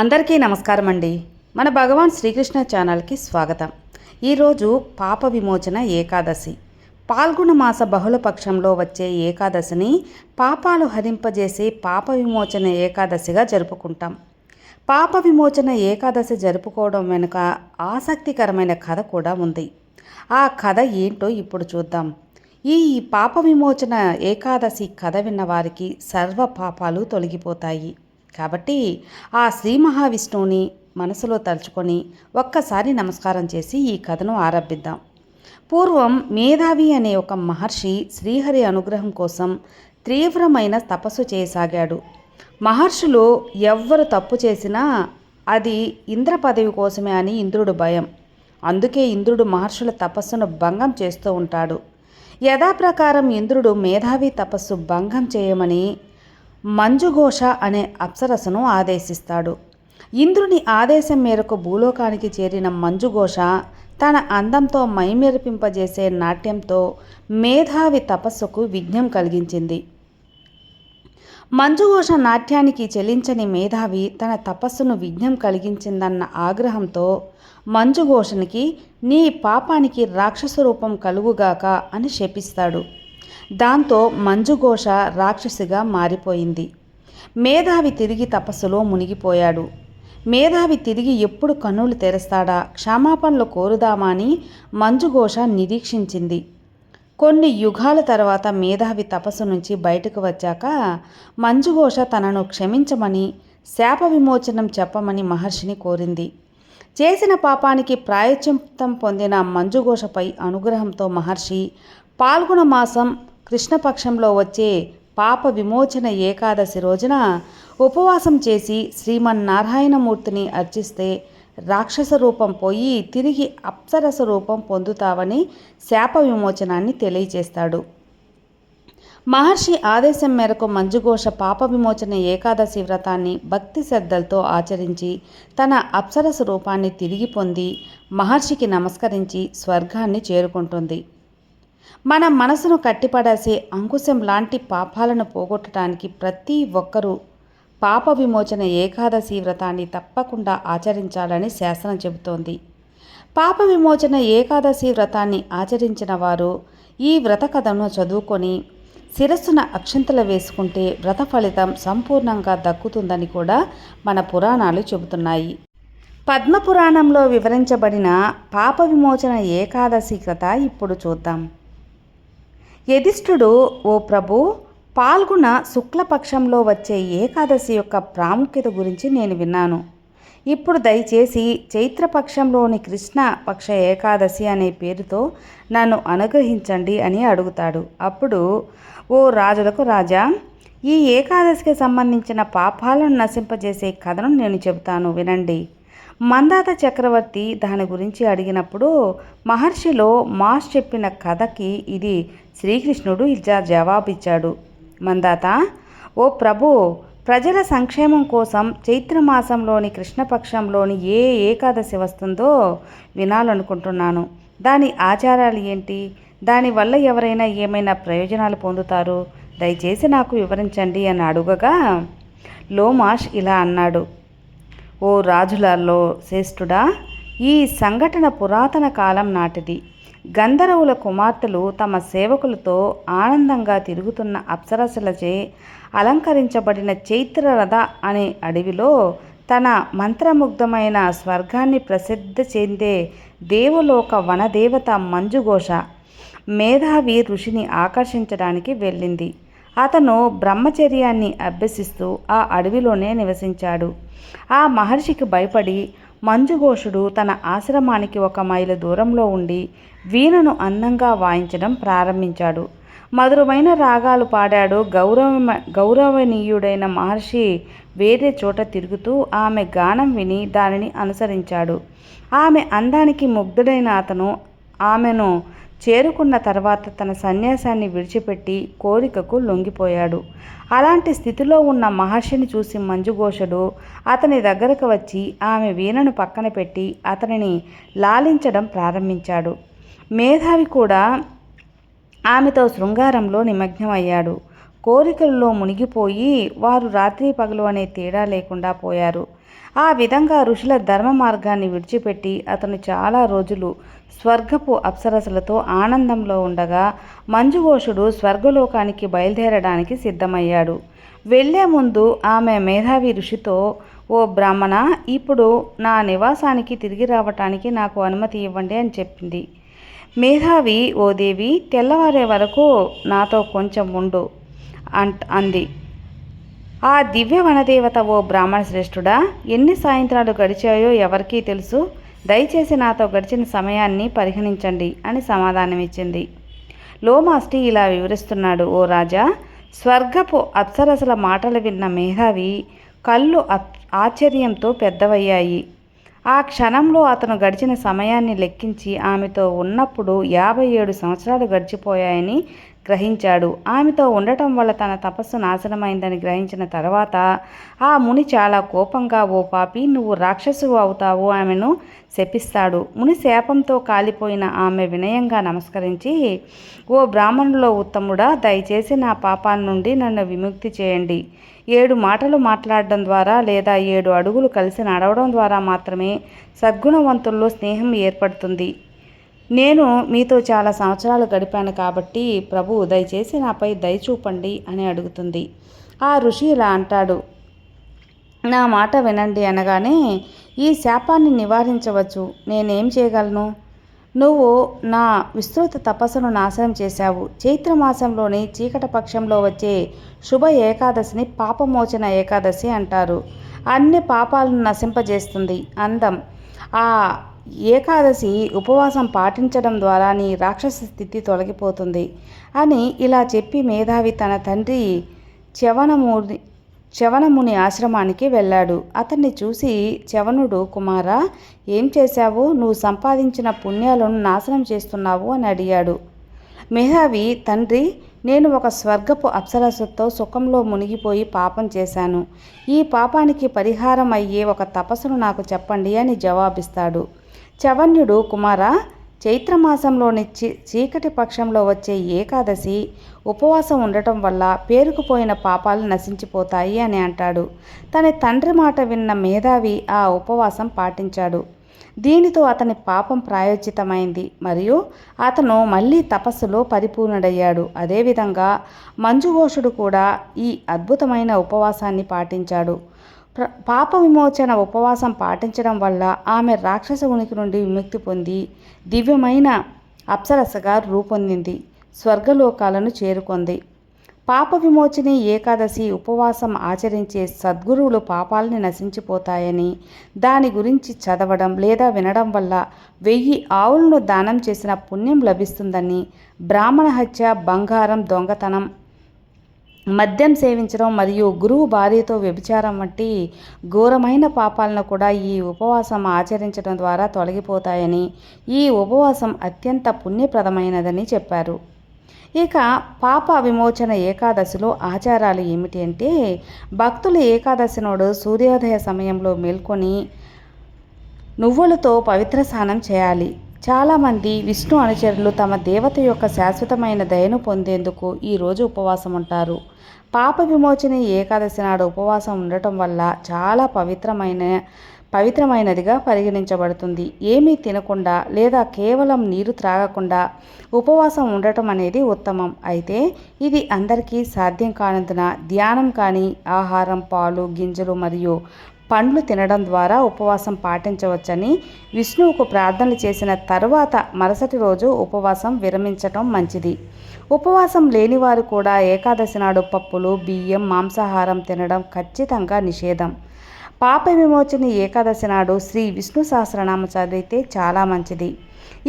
అందరికీ నమస్కారం అండి మన భగవాన్ శ్రీకృష్ణ ఛానల్కి స్వాగతం. ఈరోజు పాప విమోచన ఏకాదశి. పాల్గొన మాస బహుళ పక్షంలో వచ్చే ఏకాదశిని పాపాలు హరింపజేసి పాప విమోచన ఏకాదశిగా జరుపుకుంటాం. పాప విమోచన ఏకాదశి జరుపుకోవడం వెనుక ఆసక్తికరమైన కథ కూడా ఉంది. ఆ కథ ఏంటో ఇప్పుడు చూద్దాం. ఈ పాప విమోచన ఏకాదశి కథ విన్న వారికి సర్వ పాపాలు తొలగిపోతాయి. కాబట్టి ఆ శ్రీ మహావిష్ణువుని మనసులో తలుచుకొని ఒక్కసారి నమస్కారం చేసి ఈ కథను ఆరంభిద్దాం. పూర్వం మేధావి అనే ఒక మహర్షి శ్రీహరి అనుగ్రహం కోసం తీవ్రమైన తపస్సు చేయసాగాడు. మహర్షులు ఎవ్వరు తప్పు చేసినా అది ఇంద్ర పదవి కోసమే అని ఇంద్రుడు భయం. అందుకే ఇంద్రుడు మహర్షుల తపస్సును భంగం చేస్తూ ఉంటాడు. యథాప్రకారం ఇంద్రుడు మేధావి తపస్సు భంగం చేయమని మంజుఘోష అనే అప్సరసను ఆదేశిస్తాడు. ఇంద్రుని ఆదేశం మేరకు భూలోకానికి చేరిన మంజుఘోష తన అందంతో మైమెరిపింపజేసే నాట్యంతో మేధావి తపస్సుకు విఘ్నం కలిగించింది. మంజుఘోష నాట్యానికి చెలించని మేధావి తన తపస్సును విఘ్నం కలిగించిందన్న ఆగ్రహంతో మంజుఘోషనికి నీ పాపానికి రాక్షస రూపం కలుగుగాక అని శపిస్తాడు. దాంతో మంజుఘోష రాక్షసిగా మారిపోయింది. మేధావి తిరిగి తపస్సులో మునిగిపోయాడు. మేధావి తిరిగి ఎప్పుడు కన్నులు తెరుస్తాడా? క్షమాపణలు కోరుదామా అని మంజుఘోష నిరీక్షించింది. కొన్ని యుగాల తర్వాత మేధావి తపస్సు నుంచి బయటకు వచ్చాక మంజుఘోష తనను క్షమించమని శాప విమోచనం చెప్పమని మహర్షిని కోరింది. చేసిన పాపానికి ప్రాయశ్చిత్తం పొందిన మంజుఘోషపై అనుగ్రహంతో మహర్షి పాల్గొన మాసం కృష్ణపక్షంలో వచ్చే పాప విమోచన ఏకాదశి రోజున ఉపవాసం చేసి శ్రీమన్నారాయణమూర్తిని అర్చిస్తే రాక్షస రూపం పోయి తిరిగి అప్సరస రూపం పొందుతావని శాప విమోచనాన్ని తెలియజేస్తాడు మహర్షి ఆదేశం మేరకు మంజుఘోష పాప విమోచన ఏకాదశి వ్రతాన్ని భక్తి శ్రద్ధలతో ఆచరించి తన అప్సరస రూపాన్ని తిరిగి పొంది మహర్షికి నమస్కరించి స్వర్గాన్ని చేరుకుంటుంది. మన మనసును కట్టిపడేసే అంకుశం లాంటి పాపాలను పోగొట్టడానికి ప్రతి ఒక్కరూ పాప విమోచన ఏకాదశి వ్రతాన్ని తప్పకుండా ఆచరించాలని శాసనం చెబుతోంది. పాప విమోచన ఏకాదశి వ్రతాన్ని ఆచరించిన వారు ఈ వ్రత కథను చదువుకొని శిరస్సున అక్షంతలు వేసుకుంటే వ్రత ఫలితం సంపూర్ణంగా దక్కుతుందని కూడా మన పురాణాలు చెబుతున్నాయి. పద్మపురాణంలో వివరించబడిన పాప విమోచన ఏకాదశి కథ ఇప్పుడు చూద్దాం. యధిష్ఠుడు ఓ ప్రభు పాల్గొన శుక్లపక్షంలో వచ్చే ఏకాదశి యొక్క ప్రాముఖ్యత గురించి నేను విన్నాను. ఇప్పుడు దయచేసి చైత్రపక్షంలోని కృష్ణ పక్ష ఏకాదశి అనే పేరుతో నన్ను అనుగ్రహించండి అని అడుగుతాడు. అప్పుడు ఓ రాజులకు రాజా ఈ ఏకాదశికి సంబంధించిన పాపాలను నశింపజేసే కథను నేను చెబుతాను వినండి. మందాత చక్రవర్తి దాని గురించి అడిగినప్పుడు మహర్షిలో మాస్ చెప్పిన కథకి ఇది శ్రీకృష్ణుడు ఇలా జవాబిచ్చాడు. మందాత ఓ ప్రభు ప్రజల సంక్షేమం కోసం చైత్రమాసంలోని కృష్ణపక్షంలోని ఏ ఏకాదశి వస్తుందో వినాలనుకుంటున్నాను. దాని ఆచారాలు ఏంటి? దానివల్ల ఎవరైనా ఏమైనా ప్రయోజనాలు పొందుతారు? దయచేసి నాకు వివరించండి అని అడుగగా లోమాష్ ఇలా అన్నాడు. ఓ రాజులలో శ్రేష్ఠుడా ఈ సంఘటన పురాతన కాలం నాటిది. గంధర్వుల కుమార్తెలు తమ సేవకులతో ఆనందంగా తిరుగుతున్న అప్సరసలచే అలంకరించబడిన చైత్రరథ అనే అడవిలో తన మంత్రముగ్ధమైన స్వర్గాన్ని ప్రసిద్ధి చెందే దేవలోక వనదేవత మంజుఘోష మేధావి ఋషిని ఆకర్షించడానికి వెళ్ళింది. అతను బ్రహ్మచర్యాన్ని అభ్యసిస్తూ ఆ అడవిలోనే నివసించాడు. ఆ మహర్షికి భయపడి మంజుఘోషుడు తన ఆశ్రమానికి ఒక మైలు దూరంలో ఉండి వీణను అందంగా వాయించడం ప్రారంభించాడు. మధురమైన రాగాలు పాడాడు. గౌరవ గౌరవనీయుడైన మహర్షి వేరే చోట తిరుగుతూ ఆమె గానం విని దానిని అనుసరించాడు. ఆమె అందానికి ముగ్ధుడైన అతను ఆమెను చేరుకున్న తర్వాత తన సన్యాసాన్ని విడిచిపెట్టి కోరికకు లొంగిపోయాడు. అలాంటి స్థితిలో ఉన్న మహర్షిని చూసి మంజుఘోషుడు అతని దగ్గరకు వచ్చి ఆమె వీణను పక్కన పెట్టి అతనిని లాలించడం ప్రారంభించాడు. మేధావి కూడా ఆమెతో శృంగారంలో నిమగ్నమయ్యాడు. కోరికల్లో మునిగిపోయి వారు రాత్రి పగలు అనే తేడా లేకుండా పోయారు. ఆ విధంగా ఋషుల ధర్మ మార్గాన్ని విడిచిపెట్టి అతను చాలా రోజులు స్వర్గపు అప్సరసలతో ఆనందంలో ఉండగా మంజుఘోషుడు స్వర్గలోకానికి బయలుదేరడానికి సిద్ధమయ్యాడు. వెళ్ళే ముందు ఆమె మేధావి ఋషితో ఓ బ్రాహ్మణ ఇప్పుడు నా నివాసానికి తిరిగి రావటానికి నాకు అనుమతి ఇవ్వండి అని చెప్పింది. మేధావి ఓ దేవి తెల్లవారే వరకు నాతో కొంచెం ఉండు అంట్ అంది. ఆ దివ్య వనదేవత ఓ బ్రాహ్మణ శ్రేష్ఠుడా ఎన్ని సాయంత్రాలు గడిచాయో ఎవరికీ తెలుసు. దయచేసి నాతో గడిచిన సమయాన్ని పరిగణించండి అని సమాధానమిచ్చింది. లోమాస్టి ఇలా వివరిస్తున్నాడు ఓ రాజా స్వర్గపు అప్సరసల మాటలు విన్న మేధావి కళ్ళు ఆశ్చర్యంతో పెద్దవయ్యాయి. ఆ క్షణంలో అతను గడిచిన సమయాన్ని లెక్కించి ఆమెతో ఉన్నప్పుడు యాభై ఏడు సంవత్సరాలు గడిచిపోయాయని గ్రహించాడు. ఆమెతో ఉండటం వల్ల తన తపస్సు నాశనమైందని గ్రహించిన తర్వాత ఆ ముని చాలా కోపంగా ఓ పాపి నువ్వు రాక్షసుడు అవుతావు ఆమెను శపిస్తాడు. ముని శాపంతో కాలిపోయిన ఆమె వినయంగా నమస్కరించి ఓ బ్రాహ్మణులో ఉత్తముడా దయచేసి నా పాపాల నుండి నన్ను విముక్తి చేయండి. ఏడు మాటలు మాట్లాడడం ద్వారా లేదా ఏడు అడుగులు కలిసి నడవడం ద్వారా మాత్రమే సద్గుణవంతుల్లో స్నేహం ఏర్పడుతుంది. నేను మీతో చాలా సంవత్సరాలు గడిపాను కాబట్టి ప్రభు దయచేసి నాపై దయ చూపండి అని అడుగుతుంది. ఆ ఋషి ఇలా అంటాడు నా మాట వినండి అనగానే ఈ శాపాన్ని నివారించవచ్చు నేనేం చేయగలను? నువ్వు నా విస్తృత తపస్సును నాశనం చేశావు. చైత్రమాసంలోని చీకట పక్షంలో వచ్చే శుభ ఏకాదశిని పాపమోచన ఏకాదశి అంటారు. అన్ని పాపాలను నశింపజేస్తుంది అందం. ఆ ఏకాదశి ఉపవాసం పాటించడం ద్వారా నీ రాక్షస స్థితి తొలగిపోతుంది అని ఇలా చెప్పి మేధావి తన తండ్రి చవనముని చవనముని ఆశ్రమానికి వెళ్ళాడు. అతన్ని చూసి చవనుడు కుమారా ఏం చేశావు? నువ్వు సంపాదించిన పుణ్యాలను నాశనం చేస్తున్నావు అని అడిగాడు. మేధావి తండ్రి నేను ఒక స్వర్గపు అప్సరసతో సుఖంలో మునిగిపోయి పాపం చేశాను. ఈ పాపానికి పరిహారం అయ్యే ఒక తపస్సును నాకు చెప్పండి అని జవాబిస్తాడు. చవన్యుడు కుమార చైత్రమాసంలోని చీ చీకటి పక్షంలో వచ్చే ఏకాదశి ఉపవాసం ఉండటం వల్ల పేరుకుపోయిన పాపాలు నశించిపోతాయి అని అంటాడు. తన తండ్రి మాట విన్న మేధావి ఆ ఉపవాసం పాటించాడు. దీనితో అతని పాపం ప్రాయోచితమైంది. మరియు అతను మళ్ళీ తపస్సులో పరిపూర్ణుడయ్యాడు. అదేవిధంగా మంజుఘోషుడు కూడా ఈ అద్భుతమైన ఉపవాసాన్ని పాటించాడు. పాప విమోచన ఉపవాసం పాటించడం వల్ల ఆమె రాక్షస ఉనికి నుండి విముక్తి పొంది దివ్యమైన అప్సరసగా రూపొందింది స్వర్గలోకాలను చేరుకుంది. పాప విమోచని ఏకాదశి ఉపవాసం ఆచరించే సద్గురువులు పాపాలని నశించిపోతాయని దాని గురించి చదవడం లేదా వినడం వల్ల వెయ్యి ఆవులను దానం చేసిన పుణ్యం లభిస్తుందని బ్రాహ్మణ హత్య బంగారం దొంగతనం మద్యం సేవించడం మరియు గురువు భార్యతో వ్యభిచారం వంటి ఘోరమైన పాపాలను కూడా ఈ ఉపవాసం ఆచరించడం ద్వారా తొలగిపోతాయని ఈ ఉపవాసం అత్యంత పుణ్యప్రదమైనదని చెప్పారు. ఇక పాప విమోచన ఏకాదశిలో ఆచారాలు ఏమిటి అంటే భక్తులు ఏకాదశి నాడు సూర్యోదయ సమయంలో మేల్కొని నువ్వులతో పవిత్ర స్నానం చేయాలి. చాలామంది విష్ణు అనుచరులు తమ దేవత యొక్క శాశ్వతమైన దయను పొందేందుకు ఈరోజు ఉపవాసం ఉంటారు. పాప విమోచన ఏకాదశి నాడు ఉపవాసం ఉండటం వల్ల చాలా పవిత్రమైన పవిత్రమైనదిగా పరిగణించబడుతుంది. ఏమీ తినకుండా లేదా కేవలం నీరు త్రాగకుండా ఉపవాసం ఉండటం అనేది ఉత్తమం. అయితే ఇది అందరికీ సాధ్యం కానందున ధ్యానం కానీ ఆహారం పాలు గింజలు మరియు పండ్లు తినడం ద్వారా ఉపవాసం పాటించవచ్చని విష్ణువుకు ప్రార్థనలు చేసిన తర్వాత మరుసటి రోజు ఉపవాసం విరమించటం మంచిది. ఉపవాసం లేనివారు కూడా ఏకాదశి నాడు పప్పులు బియ్యం మాంసాహారం తినడం ఖచ్చితంగా నిషేధం. పాప విమోచన ఏకాదశి నాడు శ్రీ విష్ణు సహస్రనామ చదివితే చాలా మంచిది.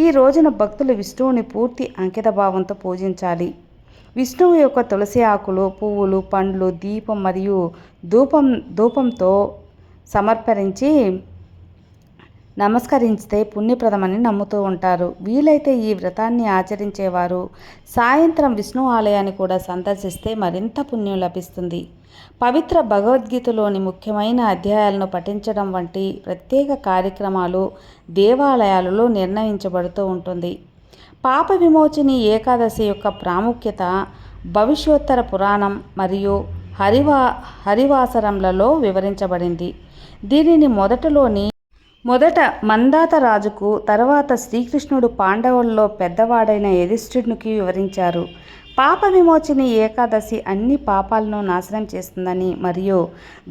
ఈ రోజున భక్తులు విష్ణువుని పూర్తి అంకిత భావంతో పూజించాలి. విష్ణువు యొక్క తులసి ఆకులు పువ్వులు పండ్లు దీపం మరియు ధూపం ధూపంతో సమర్పరించి నమస్కరిస్తే పుణ్యప్రదమని నమ్ముతూ ఉంటారు. వీలైతే ఈ వ్రతాన్ని ఆచరించేవారు. సాయంత్రం విష్ణు ఆలయాన్ని కూడా సందర్శిస్తే మరింత పుణ్యం లభిస్తుంది. పవిత్ర భగవద్గీతలోని ముఖ్యమైన అధ్యాయాలను పఠించడం వంటి ప్రత్యేక కార్యక్రమాలు దేవాలయాలలో నిర్ణయించబడుతూ ఉంటుంది. పాప విమోచని ఏకాదశి యొక్క ప్రాముఖ్యత భవిష్యోత్తర పురాణం మరియు హరివా హరివాసరంలలో వివరించబడింది. దీనిని మొదటలోని మొదట మందాత రాజుకు తర్వాత శ్రీకృష్ణుడు పాండవుల్లో పెద్దవాడైన యధిష్ఠునికి వివరించారు. పాప విమోచని ఏకాదశి అన్ని పాపాలను నాశనం చేస్తుందని మరియు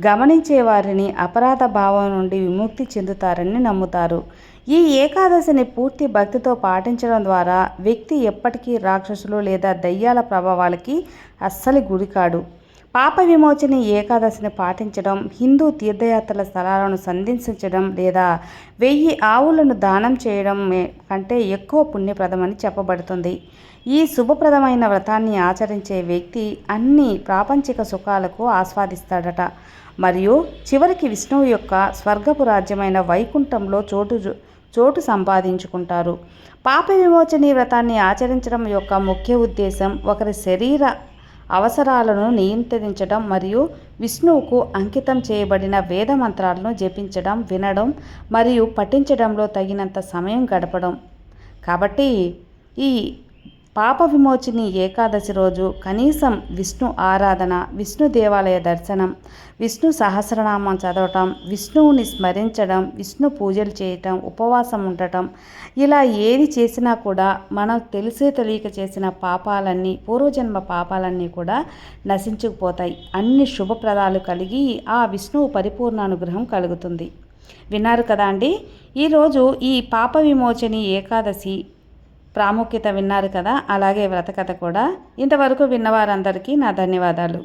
గమనించే వారిని అపరాధ భావం నుండి విముక్తి చెందుతారని నమ్ముతారు. ఈ ఏకాదశిని పూర్తి భక్తితో పాటించడం ద్వారా వ్యక్తి ఎప్పటికీ రాక్షసులు లేదా దయ్యాల ప్రభావాలకి అస్సలు గురికాడు. పాప విమోచన ఏకాదశిని పాటించడం హిందూ తీర్థయాత్రల స్థలాలను సందర్శించడం లేదా వెయ్యి ఆవులను దానం చేయడం కంటే ఎక్కువ పుణ్యప్రదమని చెప్పబడుతుంది. ఈ శుభప్రదమైన వ్రతాన్ని ఆచరించే వ్యక్తి అన్ని ప్రాపంచిక సుఖాలకు ఆస్వాదిస్తాడట. మరియు చివరికి విష్ణువు యొక్క స్వర్గపు రాజ్యమైన వైకుంఠంలో చోటు చోటు సంపాదించుకుంటారు. పాప విమోచని వ్రతాన్ని ఆచరించడం యొక్క ముఖ్య ఉద్దేశం ఒకరి శరీర అవసరాలను నియంత్రించడం మరియు విష్ణువుకు అంకితం చేయబడిన వేద మంత్రాలను జపించడం వినడం మరియు పఠించడంలో తగినంత సమయం గడపడం. కాబట్టి ఈ పాప విమోచిని ఏకాదశి రోజు కనీసం విష్ణు ఆరాధన విష్ణు దేవాలయ దర్శనం విష్ణు సహస్రనామం చదవటం విష్ణువుని స్మరించడం విష్ణు పూజలు చేయటం ఉపవాసం ఉండటం ఇలా ఏది చేసినా కూడా మనం తెలిసే తెలియక చేసిన పాపాలన్నీ పూర్వజన్మ పాపాలన్నీ కూడా నశించుకుపోతాయి అన్ని శుభప్రదాలు కలిగి ఆ విష్ణువు పరిపూర్ణ అనుగ్రహం కలుగుతుంది. విన్నారు కదా అండి? ఈరోజు ఈ పాప విమోచని ఏకాదశి ప్రాముఖ్యత విన్నారు కదా అలాగే వ్రతకథ కూడా. ఇంతవరకు విన్నవారందరికీ నా ధన్యవాదాలు.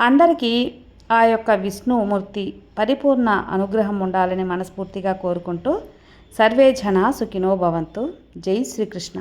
అందరికీ ఆ యొక్క విష్ణుమూర్తి పరిపూర్ణ అనుగ్రహం ఉండాలని మనస్ఫూర్తిగా కోరుకుంటూ సర్వే జన సుఖినో భవంతు. జై శ్రీకృష్ణ.